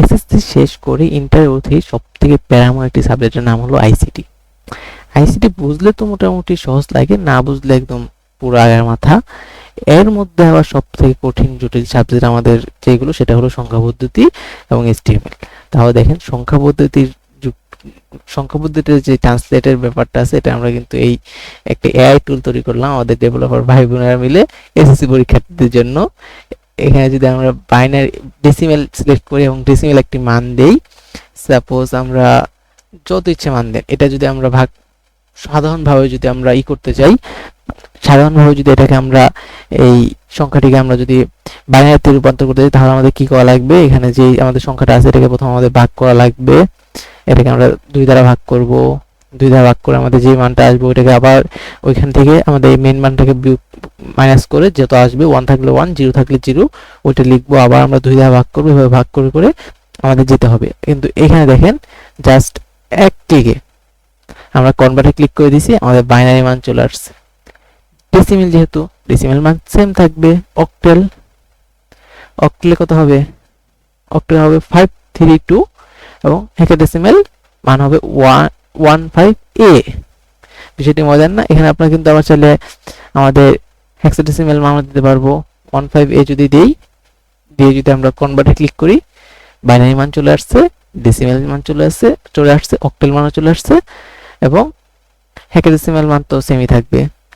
SSC শেষ করে inter উঠে সব থেকে প্যারামো একটি সাবজেক্টের নাম হলো আইসিটি আইসিটি বুঝলে তো মোটামুটি সহজ লাগে, না বুঝলে একদম পুরো আগার মাথা। এর মধ্যে আবার সব থেকে কঠিন জটিল সাবজেক্ট আমাদের যেগুলো, সেটা হলো সংখ্যা পদ্ধতি এবং এসটিএমএল তাহলে দেখেন, সংখ্যা পদ্ধতির সংখ্যা পদ্ধতির যে ট্রান্সলেটের ব্যাপারটা আছে, এটা আমরা কিন্তু এই একটা এআই টুল তৈরি করলাম। আমাদের ডেভেলপার ভাই বোনেরা মিলে এসএসসি পরীক্ষার্থীদের জন্য এখানে যদি আমরা বাইনারি ডেসিমেল সিলেক্ট করি এবং ডেসিমেল একটি মান দেই সাপোজ আমরা যত ইচ্ছে মান দেন, এটা যদি আমরা ভাগ, সাধারণভাবে যদি আমরা ই করতে চাই, সাধারণভাবে যদি এটাকে আমরা এই সংখ্যাটিকে আমরা যদি বাইনারিতে রূপান্তর করতে চাই, তাহলে আমাদের কি করা লাগবে? এখানে যে আমাদের সংখ্যাটা আছে, এটাকে প্রথম আমাদের ভাগ করা লাগবে। এটাকে আমরা দুই দ্বারা ভাগ করব। দুই দ্বারা ভাগ করে আমাদের যে মানটা আসবে ওইটাকে আবার ওইখান থেকে আমাদের এই মেন মানটাকে মাইনাস করে যত আসবে ওয়ান থাকলে ওয়ান জিরো থাকলে জিরো ওইটা লিখব আবার আমরা দুই দ্বারা ভাগ করব, এভাবে ভাগ করে করে আমাদের যেতে হবে। কিন্তু এখানে দেখেন জাস্ট এক ক্লিকে আমরা কনভার্টে ক্লিক করে দিছি আমাদের বাইনারি মান চলে আসছে। ডেসিমেল যেহেতু ডেসিমেল মান সেম থাকবে অক্টেল অক্টেলে কত হবে? অক্টেল হবে ফাইভ থ্রি টু এবং হেক্সাডেসিমেল মান হবে ওয়ান ওয়ান ফাইভ এ বিষয়টি মজার না, এখানে আপনার কিন্তু আবার চাইলে আমাদের হেক্সাডেসিমেল মান দিতে পারব। ওয়ান ফাইভ এ যদি দিই, দিয়ে যদি আমরা কনভার্টে ক্লিক করি বাইনারি মান চলে আসছে ডেসিমেল মান চলে আসছে চলে আসছে অক্টেল মানও চলে আসছে, এবং হ্যাকেডেসিমেল মান তো সেমই থাকবে।